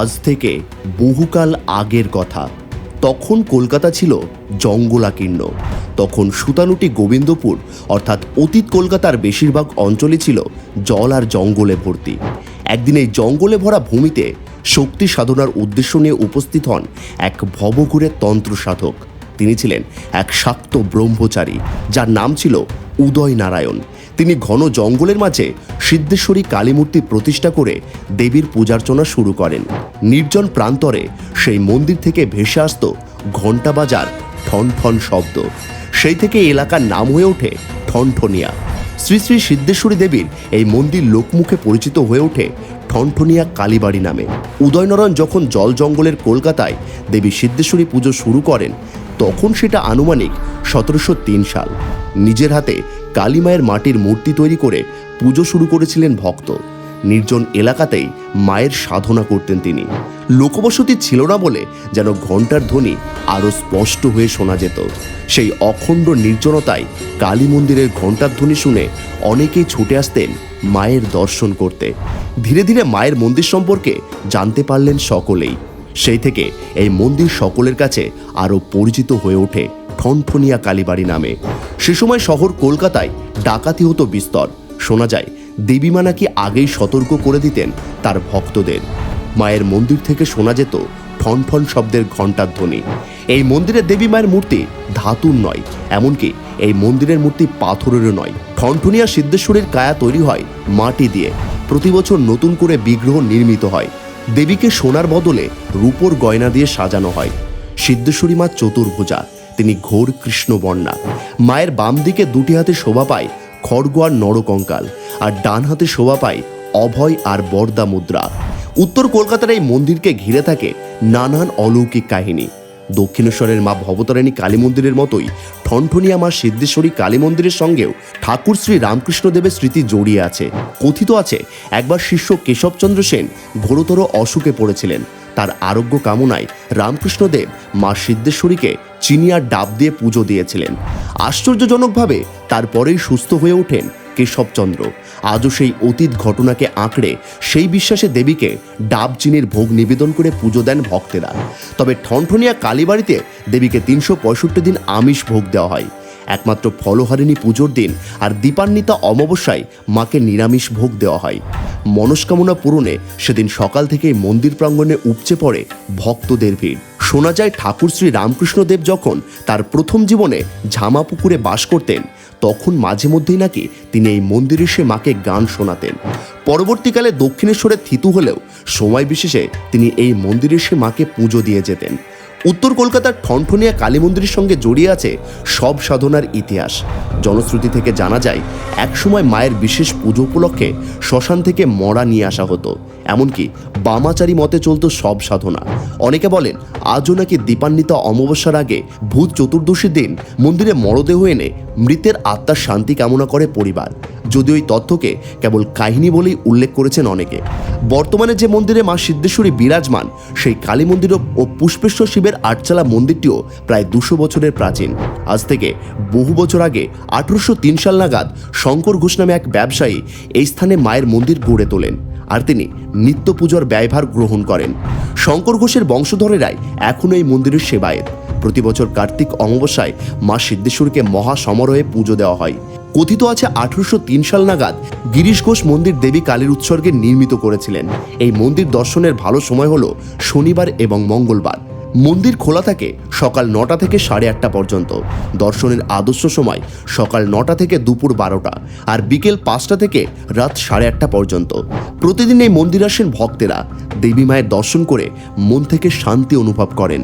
আজ থেকে বহুকাল আগের কথা। তখন কলকাতা ছিল জঙ্গলাকীর্ণ। তখন সুতানুটি গোবিন্দপুর, অর্থাৎ অতীত কলকাতার বেশিরভাগ অঞ্চলই ছিল জল আর জঙ্গলে ভর্তি। একদিন এই জঙ্গলে ভরা ভূমিতে শক্তি সাধনার উদ্দেশ্য নিয়ে উপস্থিত হন এক ভবঘুরের তন্ত্র সাধক। তিনি ছিলেন এক শাক্ত ব্রহ্মচারী, যার নাম ছিল উদয় নারায়ণ তিনি ঘন জঙ্গলের মাঝে সিদ্ধেশ্বরী কালীমূর্তি প্রতিষ্ঠা করে দেবীর পূজার্চনা শুরু করেন। নির্জন প্রান্তরে সেই মন্দির থেকে ভেসে আসতো ঘণ্টা বাজার ঠন ঠন শব্দ। সেই থেকে এলাকার নাম হয়ে ওঠে ঠনঠনিয়া। শ্রী শ্রী সিদ্ধেশ্বরী দেবীর এই মন্দির লোকমুখে পরিচিত হয়ে ওঠে ঠনঠনিয়া কালীবাড়ি নামে। উদয়নারায়ণ যখন জল জঙ্গলের কলকাতায় দেবী সিদ্ধেশ্বরী পুজো শুরু করেন, তখন সেটা আনুমানিক সতেরোশো তিন সাল। নিজের হাতে কালীমায়ের মাটির মূর্তি তৈরি করে পুজো শুরু করেছিলেন ভক্ত। নির্জন এলাকাতেই মায়ের সাধনা করতেন তিনি। লোকবসতি ছিল না বলে যেন ঘণ্টার ধ্বনি আরও স্পষ্ট হয়ে শোনা যেত। সেই অখণ্ড নির্জনতায় কালী মন্দিরের ঘণ্টার ধ্বনি শুনে অনেকেই ছুটে আসতেন মায়ের দর্শন করতে। ধীরে ধীরে মায়ের মন্দির সম্পর্কে জানতে পারলেন সকলেই। সেই থেকে এই মন্দির সকলের কাছে আরও পরিচিত হয়ে ওঠে ঠনঠনিয়া কালীবাড়ি নামে। সে সময় শহর কলকাতায় ডাকাতি হতো বিস্তর। শোনা যায়, দেবীমা নাকি আগেই সতর্ক করে দিতেন তার ভক্তদের। মায়ের মন্দির থেকে শোনা যেত ঠন ঠন শব্দের ঘণ্টার ধ্বনি। এই মন্দিরের দেবী মায়ের মূর্তি ধাতুর নয়, এমনকি এই মন্দিরের মূর্তি পাথরেরও নয়। ঠনঠনিয়া সিদ্ধেশ্বরীর কায়া তৈরি হয় মাটি দিয়ে। প্রতি বছর নতুন করে বিগ্রহ নির্মিত হয়। দেবীকে সোনার বদলে রূপোর গয়না দিয়ে সাজানো হয়। সিদ্ধেশ্বরী মা চতুর্ভুজা। তিনি ঘোর কৃষ্ণবর্ণা মায়ের বাম দিকে দুটি হাতে শোভা পায় খড়গ আর নরকঙ্কাল আর ডান হাতে শোভা পায় অভয় আর বরদা মুদ্রা। উত্তর কলকাতার এই মন্দিরকে ঘিরে থাকে নানান অলৌকিক কাহিনী। দক্ষিণেশ্বরের মা ভবতারিণী কালী মন্দিরের মতোই ঠনঠনিয়া মা সিদ্ধেশ্বরী কালী মন্দিরের সঙ্গেও ঠাকুর শ্রী রামকৃষ্ণদেবের স্মৃতি জড়িয়ে আছে। কথিত আছে, একবার শিষ্য কেশবচন্দ্র সেন ঘোরতর অসুখে পড়েছিলেন। তার আরোগ্য কামনায় রামকৃষ্ণদেব মা সিদ্ধেশ্বরীকে চিনিয়ার ডাব দিয়ে পুজো দিয়েছিলেন। আশ্চর্যজনকভাবে তারপরেই সুস্থ হয়ে ওঠেন কেশবচন্দ্র। আজও সেই অতীত ঘটনাকে আঁকড়ে সেই বিশ্বাসে দেবীকে ডাব চিনির ভোগ নিবেদন করে পুজো দেন ভক্তেরা। তবে ঠনঠনিয়া কালীবাড়িতে দেবীকে তিনশো পঁয়ষট্টি দিন আমিষ ভোগ দেওয়া হয়। একমাত্র ফলহারিণী পুজোর দিন আর দীপান্বিতা অমাবস্যায় মাকে নিরামিষ ভোগ দেওয়া হয়। মনস্কামনা পূরণে সেদিন সকাল থেকেই মন্দির প্রাঙ্গণে উপচে পড়ে ভক্তদের ভিড়। শোনা যায় ঠাকুর শ্রী রামকৃষ্ণদেব যখন তার প্রথম জীবনে ঝামা পুকুরে বাস করতেন, তখন মাঝে মধ্যেই নাকি তিনি এই মন্দিরে এসে মাকে গান শোনাতেন। পরবর্তীকালে দক্ষিণেশ্বরে থিতু হলেও সময় বিশেষে তিনি এই মন্দিরে এসে মাকে পুজো দিয়ে যেতেন। উত্তর কলকাতার ঠনঠনিয়া কালী মন্দিরের সঙ্গে জড়িয়ে আছে সব সাধনার ইতিহাস। জনশ্রুতি থেকে জানা যায়, একসময় মায়ের বিশেষ পুজো উপলক্ষে শ্মশান থেকে মরা নিয়ে আসা হতো। এমনকি বামাচারী মতে চলতো সব সাধনা। অনেকে বলেন, আজও নাকি দীপান্বিতা অমাবস্যার আগে ভূত চতুর্দশীর দিন মন্দিরে মরদেহ এনে মৃতের আত্মার শান্তি কামনা করে পরিবার। যদিও এই তথ্যকে কেবল কাহিনী বলেই উল্লেখ করেছেন অনেকে। বর্তমানে যে মন্দিরে মা সিদ্ধেশ্বরী বিরাজমান, সেই কালী মন্দির ও পুষ্পেশ্বর শিবের আটচালা মন্দিরটিও প্রায় দুশো বছরের প্রাচীন। আজ থেকে বহু বছর আগে আঠারোশো তিন সাল নাগাদ শঙ্কর ঘোষ নামে এক ব্যবসায়ী এই স্থানে মায়ের মন্দির গড়ে তোলেন আর তিনি নিত্য পুজোর ব্যয়ভার গ্রহণ করেন। শঙ্কর ঘোষের বংশধরেরাই এখনও এই মন্দিরের সেবায়েত। প্রতি বছর কার্তিক অমাবস্যায় মা সিদ্ধেশ্বরীকে মহা সমারোহে পুজো দেওয়া হয়। কথিত আছে আঠারোশো তিন সাল নাগাদ গিরিশ ঘোষ মন্দির দেবী কালীর উৎসর্গে নির্মিত করেছিলেন। এই মন্দির দর্শনের ভালো সময় হলো শনিবার এবং মঙ্গলবার। মন্দির খোলা থাকে সকাল নটা থেকে সাড়ে আটটা পর্যন্ত। দর্শনের আদর্শ সময় সকাল নটা থেকে দুপুর বারোটা আর বিকেল পাঁচটা থেকে রাত সাড়ে আটটা পর্যন্ত। প্রতিদিন এই মন্দির আসেন ভক্তেরা। দেবী মায়ের দর্শন করে মন থেকে শান্তি অনুভব করেন।